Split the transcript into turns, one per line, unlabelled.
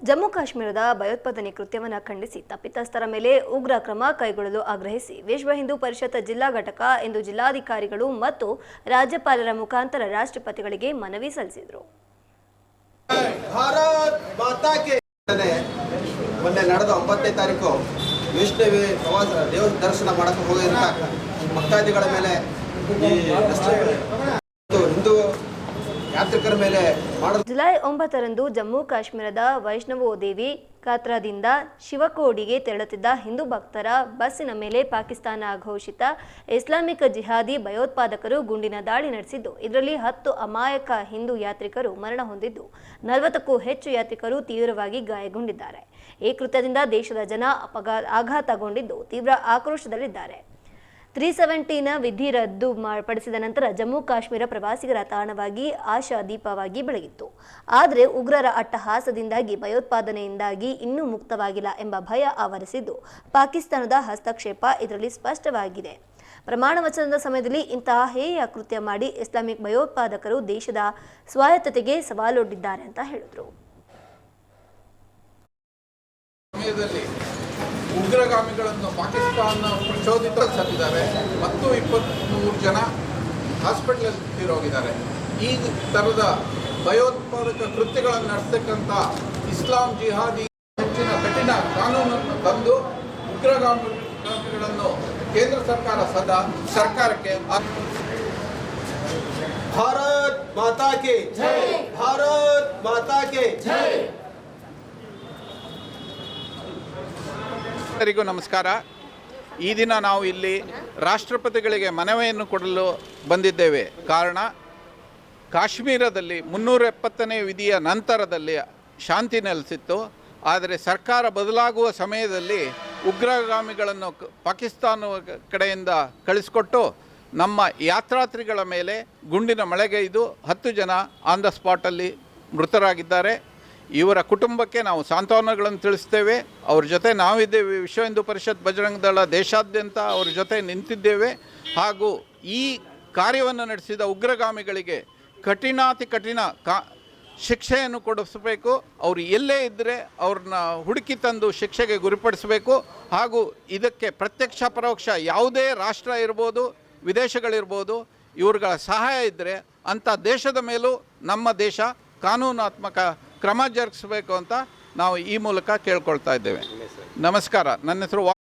ಜಮ್ಮು ಕಾಶ್ಮೀರದ ಭಯೋತ್ಪಾದನೆ ಕೃತ್ಯವನ್ನು ಖಂಡಿಸಿ ತಪ್ಪಿತಸ್ಥರ ಮೇಲೆ ಉಗ್ರ ಕ್ರಮ ಕೈಗೊಳ್ಳಲು ಆಗ್ರಹಿಸಿ ವಿಶ್ವ ಹಿಂದೂ ಪರಿಷತ್ ಜಿಲ್ಲಾ ಘಟಕ ಇಂದು ಜಿಲ್ಲಾಧಿಕಾರಿಗಳು ಮತ್ತು ರಾಜ್ಯಪಾಲರ ಮುಖಾಂತರ ರಾಷ್ಟ್ರಪತಿಗಳಿಗೆ ಮನವಿ ಸಲ್ಲಿಸಿದರು.
ಮೊನ್ನೆ ನಡೆದ ಒಂಬತ್ತನೇ ತಾರೀಕು ವೈಷ್ಣವಿ ಪ್ರವಾಸ ದೇವ ದರ್ಶನ ಮಾಡಕ್ಕೆ ಭಕ್ತಾದಿಗಳ ಮೇಲೆ ಈ ಮುಸ್ಲಿಂ ಮತ್ತು ಹಿಂದೂ ಯಾತ್ರಿಕರ ಮೇಲೆ
ಜುಲೈ ಒಂಬತ್ತರಂದು ಜಮ್ಮು ಕಾಶ್ಮೀರದ ವೈಷ್ಣವೋ ದೇವಿ ಕಾತ್ರದಿಂದ ಶಿವಕೋಡಿಗೆ ತೆರಳುತ್ತಿದ್ದ ಹಿಂದೂ ಭಕ್ತರ ಬಸ್ಸಿನ ಮೇಲೆ ಪಾಕಿಸ್ತಾನ ಘೋಷಿತ ಇಸ್ಲಾಮಿಕ್ ಜಿಹಾದಿ ಭಯೋತ್ಪಾದಕರು ಗುಂಡಿನ ದಾಳಿ ನಡೆಸಿದ್ದು. ಇದರಲ್ಲಿ ಹತ್ತು ಅಮಾಯಕ ಹಿಂದೂ ಯಾತ್ರಿಕರು ಮರಣ ಹೊಂದಿದ್ದು. ನಲವತ್ತಕ್ಕೂ ಹೆಚ್ಚು ಯಾತ್ರಿಕರು ತೀವ್ರವಾಗಿ ಗಾಯಗೊಂಡಿದ್ದಾರೆ. ಈ ಕೃತ್ಯದಿಂದ ದೇಶದ ಜನ ಅಪಘಾ ಆಘಾತಗೊಂಡಿದ್ದು. ತೀವ್ರ ಆಕ್ರೋಶದಲ್ಲಿದ್ದಾರೆ. ತ್ರೀ ಸೆವೆಂಟಿನ ವಿಧಿ ರದ್ದು ಪಡಿಸಿದ ನಂತರ ಜಮ್ಮು ಕಾಶ್ಮೀರ ಪ್ರವಾಸಿಗರ ತಾಣವಾಗಿ ಆಶಾ ದೀಪವಾಗಿ ಬೆಳಗಿತ್ತು. ಆದರೆ ಉಗ್ರರ ಅಟ್ಟಹಾಸದಿಂದಾಗಿ, ಭಯೋತ್ಪಾದನೆಯಿಂದಾಗಿ ಇನ್ನೂ ಮುಕ್ತವಾಗಿಲ್ಲ ಎಂಬ ಭಯ ಆವರಿಸಿದ್ದು ಪಾಕಿಸ್ತಾನದ ಹಸ್ತಕ್ಷೇಪ ಇದರಲ್ಲಿ ಸ್ಪಷ್ಟವಾಗಿದೆ. ಪ್ರಮಾಣ ವಚನದ ಸಮಯದಲ್ಲಿ ಇಂತಹ ಹೇಯ ಕೃತ್ಯ ಮಾಡಿ ಇಸ್ಲಾಮಿಕ್ ಭಯೋತ್ಪಾದಕರು ದೇಶದ ಸ್ವಾಯತ್ತತೆಗೆ ಸವಾಲೊಡ್ಡಿದ್ದಾರೆ ಅಂತ ಹೇಳಿದರು.
ಉಗ್ರಗಾಮಿಗಳನ್ನು ಪಾಕಿಸ್ತಾನ ಪ್ರಚೋದಿತ ಸತ್ತಿದ್ದಾರೆ ಮತ್ತು ಇಪ್ಪತ್ತ್ಮೂರು ಜನ ಹಾಸ್ಪಿಟ್ಲಲ್ಲಿ ತೀರೋಗಿದ್ದಾರೆ. ಈ ಥರದ ಭಯೋತ್ಪಾದಕ ಕೃತ್ಯಗಳನ್ನು ನಡೆಸ್ತಕ್ಕಂಥ ಇಸ್ಲಾಂ ಜಿಹಾದಿ ಹೆಚ್ಚಿನ ಕಠಿಣ ಕಾನೂನನ್ನು ತಂದು ಉಗ್ರಗಾಮಿಗಳನ್ನು ಕೇಂದ್ರ ಸರ್ಕಾರ ಸದಾ ಸರ್ಕಾರಕ್ಕೆ
ಭಾರತ್ ಮಾತಾ ಕೆ ಭಾರತ್ ಮಾತಾ ಕೆ
ಎಲ್ಲರಿಗೂ ನಮಸ್ಕಾರ. ಈ ದಿನ ನಾವು ಇಲ್ಲಿ ರಾಷ್ಟ್ರಪತಿಗಳಿಗೆ ಮನವಿಯನ್ನು ಕೊಡಲು ಬಂದಿದ್ದೇವೆ. ಕಾರಣ, ಕಾಶ್ಮೀರದಲ್ಲಿ ಮುನ್ನೂರ ಎಪ್ಪತ್ತನೇ ವಿಧಿಯ ನಂತರದಲ್ಲಿ ಶಾಂತಿ ನೆಲೆಸಿತ್ತು. ಆದರೆ ಸರ್ಕಾರ ಬದಲಾಗುವ ಸಮಯದಲ್ಲಿ ಉಗ್ರಗಾಮಿಗಳನ್ನು ಪಾಕಿಸ್ತಾನ ಕಡೆಯಿಂದ ಕಳಿಸಿಕೊಟ್ಟು ನಮ್ಮ ಯಾತ್ರಾರ್ಥಿಗಳ ಮೇಲೆ ಗುಂಡಿನ ಮಳೆಗೈದು ಹತ್ತು ಜನ ಆನ್ ದ ಸ್ಪಾಟಲ್ಲಿ ಮೃತರಾಗಿದ್ದಾರೆ. ಇವರ ಕುಟುಂಬಕ್ಕೆ ನಾವು ಸಾಂತ್ವನಗಳನ್ನು ತಿಳಿಸ್ತೇವೆ. ಅವ್ರ ಜೊತೆ ನಾವಿದ್ದೇವೆ ವಿಶ್ವ ಹಿಂದೂ ಪರಿಷತ್ ಬಜರಂಗ ದಳ ದೇಶಾದ್ಯಂತ ಅವ್ರ ಜೊತೆ ನಿಂತಿದ್ದೇವೆ. ಹಾಗೂ ಈ ಕಾರ್ಯವನ್ನು ನಡೆಸಿದ ಉಗ್ರಗಾಮಿಗಳಿಗೆ ಕಠಿಣಾತಿ ಕಠಿಣ ಕಾ ಶಿಕ್ಷೆಯನ್ನು ಕೊಡಿಸಬೇಕು. ಅವರು ಎಲ್ಲೇ ಇದ್ದರೆ ಅವ್ರನ್ನ ಹುಡುಕಿ ತಂದು ಶಿಕ್ಷೆಗೆ ಗುರಿಪಡಿಸಬೇಕು. ಹಾಗೂ ಇದಕ್ಕೆ ಪ್ರತ್ಯಕ್ಷ ಪರೋಕ್ಷ ಯಾವುದೇ ರಾಷ್ಟ್ರ ಇರ್ಬೋದು, ವಿದೇಶಗಳಿರ್ಬೋದು, ಇವ್ರುಗಳ ಸಹಾಯ ಇದ್ದರೆ ಅಂಥ ದೇಶದ ಮೇಲೂ ನಮ್ಮ ದೇಶ ಕಾನೂನಾತ್ಮಕ ಕ್ರಮ ಜರುಗಿಸಬೇಕು ಅಂತ ನಾವು ಈ ಮೂಲಕ ಕೇಳ್ಕೊಳ್ತಾ ಇದ್ದೇವೆ. ನಮಸ್ಕಾರ. ನನ್ನ ಹೆಸರು